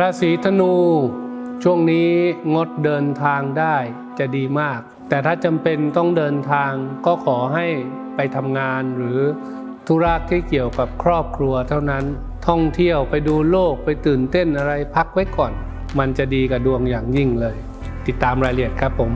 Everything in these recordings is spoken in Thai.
ราศีธนู ช่วงนี้งดเดินทางได้จะดีมาก แต่ถ้าจำเป็นต้องเดินทางก็ขอให้ไปทำงานหรือธุระที่เกี่ยวกับครอบครัวเท่านั้นท่องเที่ยวไปดูโลกไปตื่นเต้นอะไรพักไว้ก่อน มันจะดีกับดวงอย่างยิ่งเลย ติดตามรายละเอียดครับผม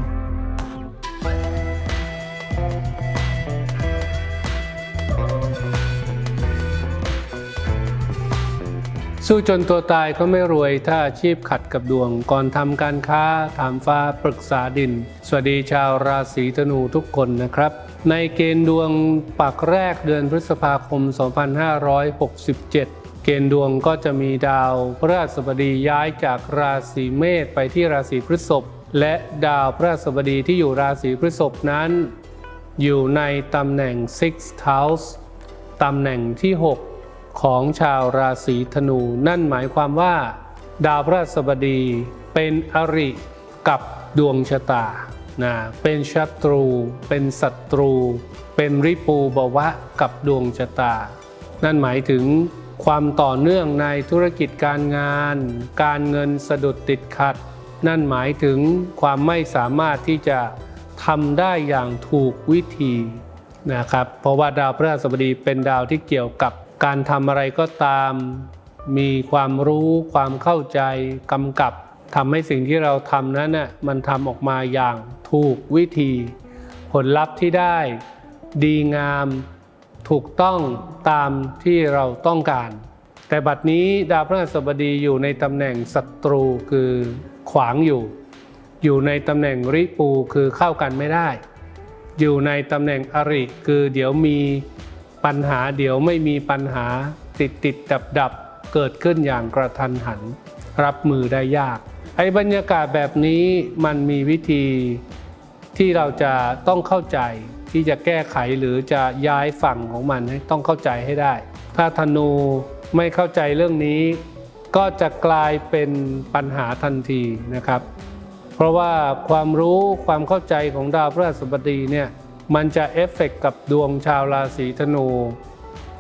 สู้จนตัวตายก็ไม่รวยถ้าอาชีพขัดกับดวง ก่อนทำการค้า ถามฟ้าปรึกษาดิน สวัสดีชาวราศีธนูทุกคนนะครับ ในเกณฑ์ดวงปักแรกเดือนพฤษภาคม 2567 เกณฑ์ดวงก็จะมีดาวพระราชบดีย้ายจากราศีเมษไปที่ราศีพฤษภและดาวพระราชบดีที่อยู่ราศีพฤษภนั้น อยู่ในตำแหน่ง sixth house ตำแหน่งที่ 6 ของชาวราศีธนู นั่นหมายความว่า ดาวพระราชบดีเป็นอริกับดวงชะตานะเป็นศัตรู เป็นศัตรู เป็นริปูบวะกับดวงชะตา นั่นหมายถึงความต่อเนื่องในธุรกิจการงาน การเงินสะดุดติดขัด นั่นหมายถึงความไม่สามารถที่จะทำได้อย่างถูกวิธีนะครับ เพราะว่าดาวพฤหัสบดีเป็นดาวที่เกี่ยวกับ การทำอะไรก็ตาม มีความรู้ความเข้าใจกำกับทำให้สิ่งที่เราทำนั้นน่ะมันทำออกมาอย่างถูกวิธี ผลลัพธ์ที่ได้ ดีงาม ถูกต้องตามที่เราต้องการ แต่บัดนี้ดาวพฤหัสบดีอยู่ในตำแหน่งศัตรูคือขวางอยู่ อยู่ในตำแหน่งริปูคือเข้ากันไม่ได้ อยู่ในตำแหน่งอริคือเดี๋ยวมี ปัญหาเดี๋ยวไม่มีปัญหาติดติดดับดับเกิดขึ้นอย่างกระทันหัน รับมือได้ยาก ไอ้บรรยากาศแบบนี้มันมีวิธีที่เราจะต้องเข้าใจที่จะแก้ไขหรือจะย้ายฝั่งของมันให้ต้องเข้าใจให้ได้ ถ้าธนูไม่เข้าใจเรื่องนี้ ก็จะกลายเป็นปัญหาทันทีนะครับ เพราะว่าความรู้ความเข้าใจของดาวพฤหัสบดีเนี่ย มันจะเอฟเฟกต์กับดวงชาวราศีธนู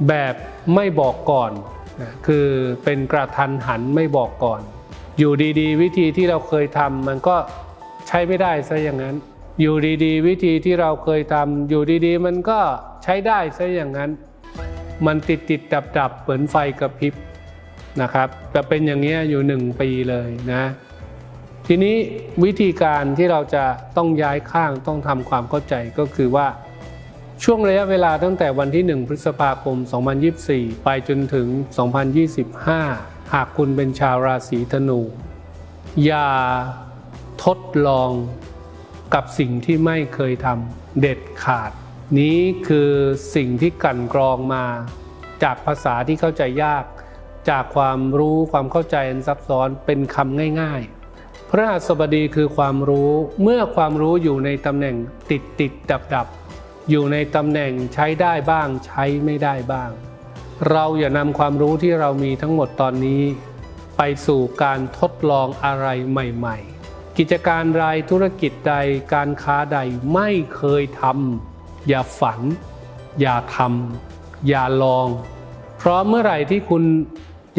แบบไม่บอกก่อนนะคือเป็นกระทันหันไม่บอกก่อน อยู่ดีๆ วิธีที่เราเคยทำมันก็ใช้ไม่ได้ซะอย่างนั้น อยู่ดีๆ วิธีที่เราเคยทำอยู่ดีๆ มันก็ใช้ได้ซะอย่างนั้น มันติดติดดับดับเหมือนไฟกระพริบนะครับจะเป็นอย่างนี้ยอยู่หนึ่งปีเลยนะ ทีนี้วิธีการที่เราจะต้องย้ายข้างต้องทำความเข้าใจก็คือว่า ช่วงระยะเวลาตั้งแต่วันที่ 1 พฤษภาคม 2024 ไปจนถึง 2025 หากคุณเป็นชาวราศีธนู อย่าทดลองกับสิ่งที่ไม่เคยทำเด็ดขาด นี้คือสิ่งที่กั่นกรองมา จากภาษาที่เข้าใจยาก จากความรู้ความเข้าใจอันซับซ้อนเป็นคำง่าย ๆ พระหัสบดีคือความรู้เมื่อความรู้อยู่ในตำแหน่งติดติดดับดับอยู่ในตำแหน่งใช้ได้บ้างใช้ไม่ได้บ้าง เราอย่านำความรู้ที่เรามีทั้งหมดตอนนี้ ไปสู่การทดลองอะไรใหม่ ๆ กิจการรายธุรกิจใดการค้าใดไม่เคยทำอย่าฝัน อย่าทำอย่าลอง เพราะเมื่อไหร่ที่คุณ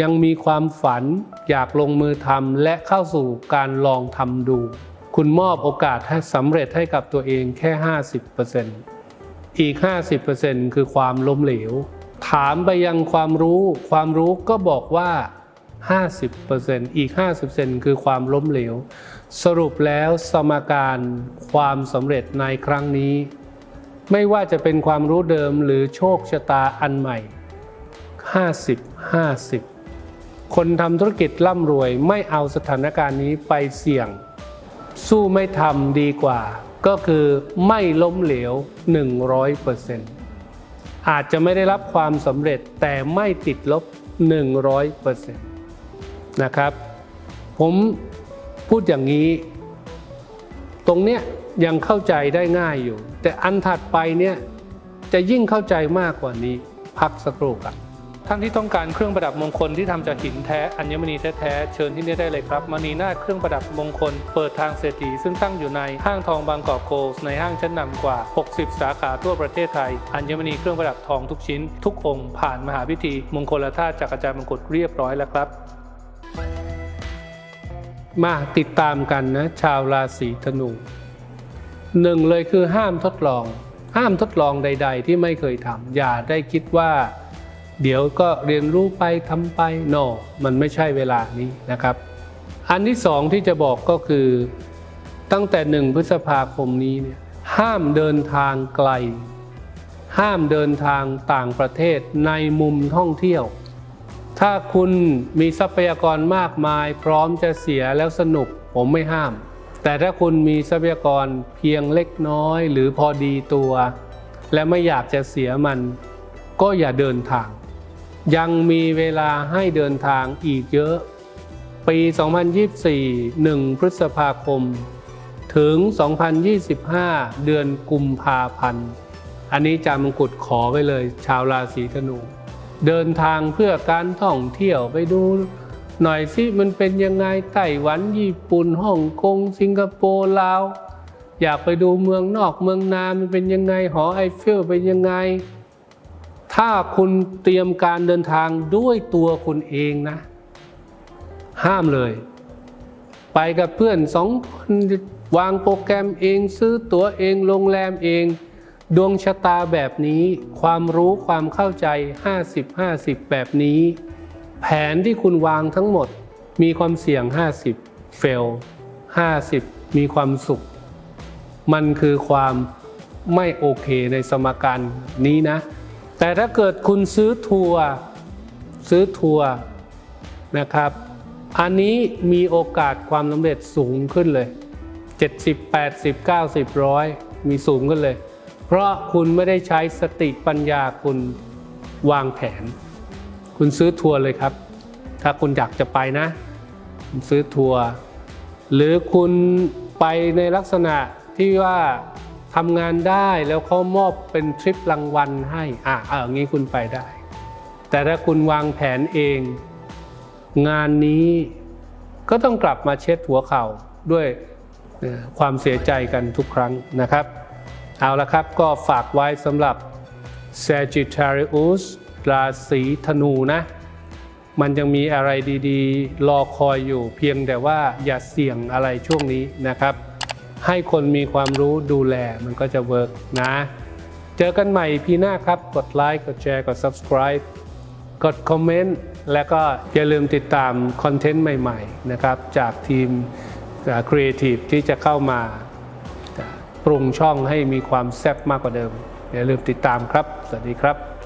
ยังมีความฝันอยากลงมือทำและเข้าสู่การลองทำดู คุณมอบโอกาสให้สำเร็จให้กับตัวเองแค่ 50%อีก 50%คือความล้มเหลว ถามไปยังความรู้ ความรู้ก็บอกว่า 50%อีก 50%คือความล้มเหลว สรุปแล้วสมการความสำเร็จในครั้งนี้ ไม่ว่าจะเป็นความรู้เดิมหรือโชคชะตาอันใหม่ 50 50 คนทำธุรกิจร่ำรวยไม่เอาสถานการณ์นี้ไปเสี่ยง สู้ไม่ทำดีกว่า ก็คือไม่ล้มเหลว 100%อาจจะไม่ได้รับความสำเร็จแต่ไม่ติดลบ 100%นะครับ ผมพูดอย่างนี้ ตรงเนี้ยยังเข้าใจได้ง่ายอยู่ แต่อันถัดไปเนี่ยจะยิ่งเข้าใจมากกว่านี้ พักสักครู่ครับ ท่านที่ต้องการเครื่องประดับมงคลที่ทำจากหินแท้อัญมณีแท้ๆเชิญที่นี่ได้เลยครับมณีนาเครื่องประดับมงคล เปิดทางเศรษฐีซึ่งตั้งอยู่ในห้างทองบางกอกโกลส์ในห้างชั้นนำกว่า 60 สาขาทั่วประเทศไทย อัญมณีเครื่องประดับทองทุกชิ้น ทุกองค์ผ่านมหาพิธี มงคลธาตุจากอาจารย์มงกุฎเรียบร้อยแล้วครับมาติดตามกันนะชาวราศีธนูหนึ่งเลยคือห้ามทดลอง ห้ามทดลองใด ๆ ที่ไม่เคยทำอย่าได้คิดว่า เดี๋ยวก็เรียนรู้ไปทำไป no มันไม่ใช่เวลานี้นะครับ อันที่สองที่จะบอกก็คือตั้งแต่หนึ่งพฤษภาคมนี้เนี่ยห้ามเดินทางไกล ห้ามเดินทางต่างประเทศในมุมท่องเที่ยว ถ้าคุณมีทรัพยากรมากมาย พร้อมจะเสียแล้วสนุกผมไม่ห้าม แต่ถ้าคุณมีทรัพยากรเพียงเล็กน้อย หรือพอดีตัว และไม่อยากจะเสียมัน ก็อย่าเดินทาง ยังมีเวลาให้เดินทางอีกเยอะ ปี 2024 1 พฤษภาคม ถึง 2025 เดือนกุมภาพันธ์ อันนี้จามงกุฎขอไว้เลย ชาวราศีธนู เดินทางเพื่อการท่องเที่ยวไปดูหน่อยสิมันเป็นยังไงไต้หวันญี่ปุ่นฮ่องกง สิงคโปร์ลาว อยากไปดูเมืองนอกเมืองนามันเป็นยังไงหอไอเฟลเป็นยังไง ถ้าคุณเตรียมการเดินทางด้วยตัวคุณเองนะ ห้ามเลย ไปกับเพื่อนสองคนวางโปรแกรมเองซื้อตั๋วเองโรงแรมเอง ดวงชะตาแบบนี้ ความรู้ความเข้าใจ 50-50 แบบนี้ แผนที่คุณวางทั้งหมดมีความเสี่ยง 50 เฟล 50 มีความสุข มันคือความไม่โอเคในสมการนี้นะ แต่ถ้าเกิดคุณซื้อทัวร์ซื้อทัวร์นะครับ อันนี้มีโอกาสความสำเร็จสูงขึ้นเลย 70 80 90ร้อยมีสูงขึ้นเลย เพราะคุณไม่ได้ใช้สติปัญญาคุณวางแผน คุณซื้อทัวร์เลยครับ ถ้าคุณอยากจะไปนะ คุณซื้อทัวร์หรือคุณไปในลักษณะที่ว่า ทำงานได้แล้วเขามอบเป็นทริปรางวัลให้ อะเอาองี้คุณไปได้ แต่ถ้าคุณวางแผนเอง งานนี้ก็ต้องกลับมาเช็ดหัวเข่าด้วยความเสียใจกันทุกครั้งนะครับ เอาละครับก็ฝากไว้สำหรับ Sagittarius ราศีธนูนะ มันยังมีอะไรดีๆ รอคอยอยู่เพียงแต่ว่าอย่าเสี่ยงอะไรช่วงนี้นะครับ ให้คนมีความรู้ดูแลมันก็จะเวิร์กนะ เจอกันใหม่พีหน้าครับ กดไลค์กดแชร์กด subscribe กดคอมเมนต์และก็อย่าลืมติดตามคอนเทนต์ใหม่ๆนะครับจากทีมครีเอทีฟที่จะเข้ามาปรุงช่องให้มีความแซ่บมากกว่าเดิม อย่าลืมติดตามครับ สวัสดีครับ